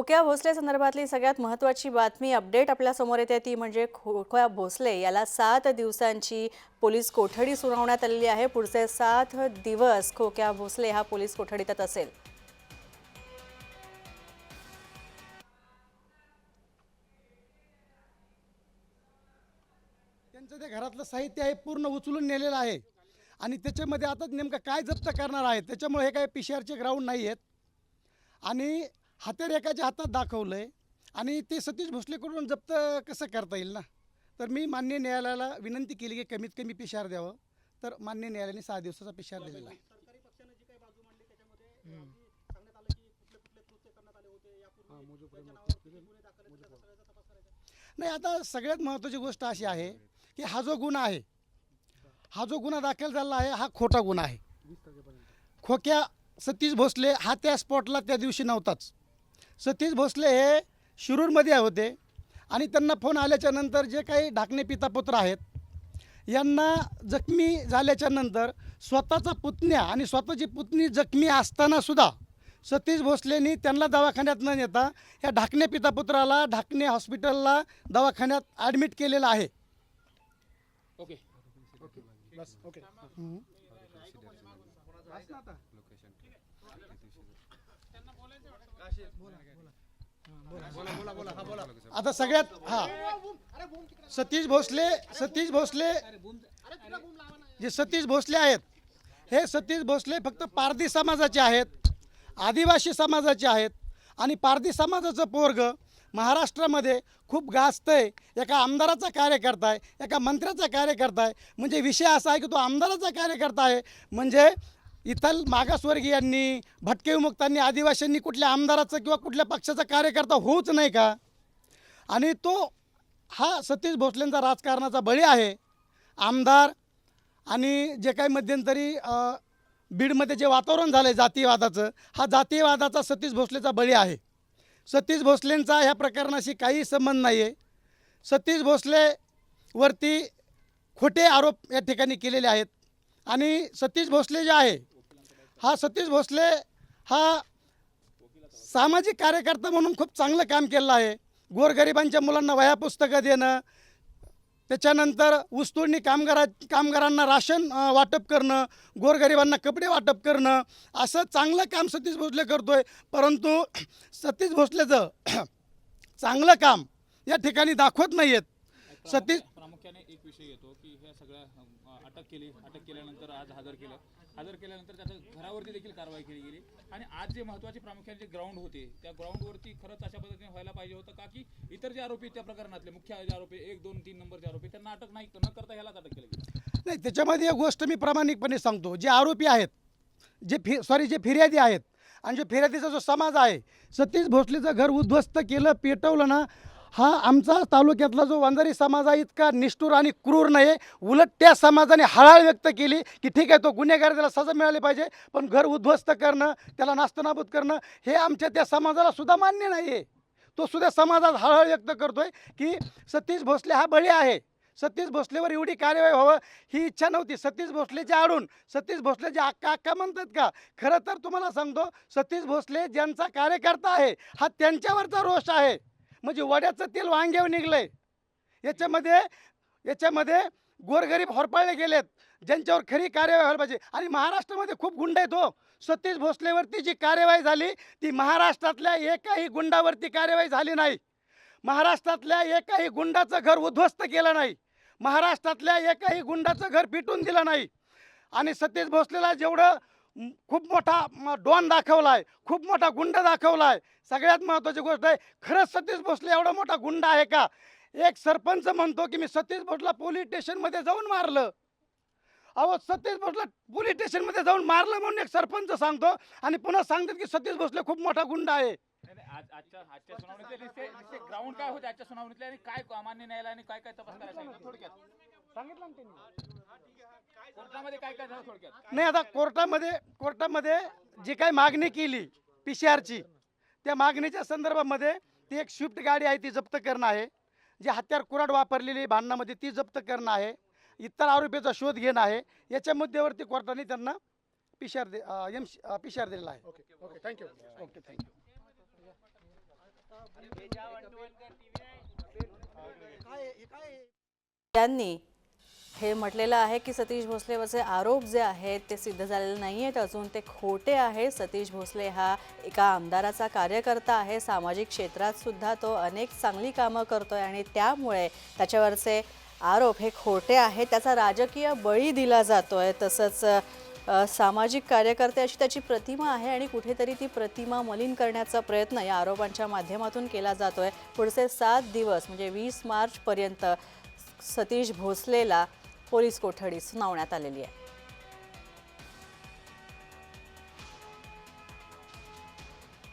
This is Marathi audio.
खोक्या भोसले संदर्भातली सगळ्यात महत्त्वाची बातमी अपडेट आपल्यासमोर येते. ती म्हणजे खोक्या भोसले. याला सात दिवसांची पोलीस कोठडी सुनावण्यात आलेली आहे. पुढचे सात दिवस खोक्या भोसले हा पोलीस कोठडीतच असेल. त्यांचं ते घरातलं साहित्य आहे पूर्ण उचलून नेलेलं आहे. आणि त्याच्यामध्ये आता नेमकं काय जप्त करणार आहे त्याच्यामुळे हे काही पी सी आरचे ग्राउंड नाही आहेत आणि हातेर एकाच्या हातात दाखवलं आहे आणि ते सतीश भोसलेकडून जप्त कसं करता येईल ना? तर मी मान्य न्यायालयाला विनंती केली की कमीत कमी पी सी आर द्यावं. तर मान्य न्यायालयाने सहा दिवसाचा पी सी आर दिलेला आहे नाही आता सगळ्यात महत्त्वाची गोष्ट अशी आहे की हा जो गुन्हा आहे हा जो गुन्हा दाखल झाला आहे हा खोटा गुन्हा आहे. खोक्या सतीश भोसले हा त्या स्पॉटला त्या दिवशी नव्हताच. सतीश भोसले हे शिरूरमध्ये होते. आणि त्यांना फोन आल्याच्यानंतर जे काही ढाकणे पितापुत्र आहेत यांना जखमी झाल्याच्यानंतर स्वतःचा पुतण्या आणि स्वतःची पुतणी जखमी असताना सुद्धा सतीश भोसलेनी त्यांना दवाखान्यात न नेता या ढाकणे पितापुत्राला ढाकणे हॉस्पिटलला दवाखान्यात ॲडमिट केलेलं आहे. ओके. बस ओके. आता सगळ्यात हा. सतीश भोसले सतीश भोसले जे सतीश भोसले आहेत हे सतीश भोसले फक्त पारधी समाजाचे आहेत आदिवासी समाजाचे आहेत आणि पारधी समाजाचं पोरग महाराष्ट्रामध्ये खूप गाजतंय. एका आमदाराचा कार्यकर्ता आहे एका मंत्र्याचा कार्यकर्ता आहे. म्हणजे विषय असा आहे की तो आमदाराचा कार्यकर्ता आहे. म्हणजे इथल मागासवर्गीयांनी भटकेविमुक्तांनी आदिवासींनी कुठल्या आमदाराचं किंवा कुठल्या पक्षाचा कार्यकर्ता होऊच नाही का? आणि तो हा सतीश भोसलेंचा राजकारणाचा बळी आहे. आमदार आणि जे काही मध्यंतरी बीडमध्ये जे वातावरण झालं आहे जातीयवादाचं हा जातीयवादाचा सतीश भोसलेचा बळी आहे. सतीश भोसलेंचा ह्या प्रकरणाशी काही संबंध नाही आहे सतीश भोसलेवरती खोटे आरोप या ठिकाणी केलेले आहेत. आणि सतीश भोसले जे आहे हा सतीश भोसले हा सामाजिक कार्यकर्ता म्हणून खूप चांगलं काम केलं आहे. गोरगरिबांच्या मुलांना वह्या पुस्तकं देणं त्याच्यानंतर ऊसतोडणी कामगारा कामगारांना राशन वाटप करणं गोरगरिबांना कपडे वाटप करणं असं चांगलं काम सतीश भोसले करतो आहे परंतु सतीश भोसलेचं चांगलं काम या ठिकाणी दाखवत नाही आहेत सतीश ठिकाणी एक विषय येतो की ह्या सगळ्या अटक केली अटक केल्यानंतर आज हजर केलं. हजर केल्यानंतर त्याच्या घरावरती देखील कारवाई केली गेली. आणि आज जे महत्त्वाचे प्रामुख्याने जे ग्राउंड होते त्या ग्राउंडवरती खरंच अशा पद्धतीने व्हायला पाहिजे होतं का की इतर जे आरोपी त्या प्रकरणातले मुख्य जे आरोपी एक दोन तीन नंबरचे आरोपी त्यांना अटक नाही न करता ह्यालाच अटक केली गेली. नाही त्याच्यामध्ये एक गोष्ट मी प्रामाणिकपणे सांगतो. जे आरोपी आहेत जे फि सॉरी जे फिर्यादी आहेत आणि जे फिर्यादीचा जो समाज आहे सतीश भोसलेचं घर उद्ध्वस्त केलं पेटवलं ना हा आमचा तालुक्यातला जो वंजारी समाज आहे इतका निष्ठुर आणि क्रूर नाही. उलट त्या समाजाने हळाळ व्यक्त केली की ठीक आहे तो गुन्हेगार त्याला सजा मिळाली पाहिजे पण घर उद्ध्वस्त करणं त्याला नास्तनाबूद करणं हे आमच्या त्या समाजाला सुद्धा मान्य नाही आहे तो सुद्धा समाजात हळहळ व्यक्त करतोय की सतीश भोसले हा बळी आहे. सतीश भोसलेवर एवढी कार्यवाही व्हावं ही इच्छा नव्हती. सतीश भोसलेच्या आडून सतीश भोसलेचे अक्का अक्का म्हणतात का? खरं तर तुम्हाला सांगतो सतीश भोसले ज्यांचा कार्यकर्ता आहे हा त्यांच्यावरचा रोष आहे. म्हणजे वड्याचं तेल वांग्यावर निघलंय. याच्यामध्ये याच्यामध्ये गोरगरीब होरपाळले गेलेत ज्यांच्यावर खरी कार्यवाही व्हायला पाहिजे. आणि महाराष्ट्रामध्ये खूप गुंड आहेत हो. सतीश भोसलेवरती जी कार्यवाही झाली ती महाराष्ट्रातल्या एकाही गुंडावरती कार्यवाही झाली नाही. महाराष्ट्रातल्या एकाही गुंडाचं घर उद्ध्वस्त केलं नाही. महाराष्ट्रातल्या एकाही गुंडाचं घर पिटून दिलं नाही. आणि सतीश भोसलेला जेवढं खूप मोठा डॉन दाखवला आहे खूप मोठा गुंड दाखवला आहे सगळ्यात महत्त्वाची गोष्ट आहे खरंच सतीश भोसले एवढा मोठा गुंड आहे का? एक सरपंच म्हणतो की मी सतीश भोसला पोलीस स्टेशनमध्ये जाऊन मारलं. अहो सतीश भोसला पोलीस स्टेशनमध्ये जाऊन मारलं म्हणून एक सरपंच सांगतो आणि पुन्हा सांगतात की सतीश भोसले खूप मोठा गुंड आहे. ग्राउंड काय होते आजच्या सुनावणीतले आणि काय मान्य न्यायालयाने काय काय तपास करायला सांगितलं? नाही आता कोर्टामध्ये कोर्टामध्ये जी काही मागणी केली पी सी आरची त्या मागणीच्या संदर्भामध्ये ती एक स्विफ्ट गाडी आहे ती जप्त करणं आहे. जी हत्यार कुराड वापरलेली भांडणामध्ये ती जप्त करणं आहे. इतर आरोपीचा शोध घेणं आहे. याच्या मुद्द्यावरती कोर्टाने त्यांना पी सी आर दे एम पी सी आर दिलेला आहे. Okay okay thank you. Okay thank you. त्यांनी हे म्हटलेलं आहे की सतीश भोसलेवरचे आरोप जे आहेत ते सिद्ध झालेले नाही आहेत अजून ते खोटे आहे. सतीश भोसले हा एका आमदाराचा कार्यकर्ता आहे. सामाजिक क्षेत्रात सुद्धा तो अनेक चांगली कामं करतो आहे आणि त्यामुळे त्याच्यावरचे आरोप हे खोटे आहेत. त्याचा राजकीय बळी दिला जातो आहे तसंच सामाजिक कार्यकर्ते अशी त्याची प्रतिमा आहे आणि कुठेतरी ती प्रतिमा मलिन करण्याचा प्रयत्न या आरोपांच्या माध्यमातून केला जातो आहे पुढचे सात दिवस म्हणजे वीस मार्चपर्यंत सतीश भोसलेला पोलीस कोठडी सुनावण्यात आलेली आहे.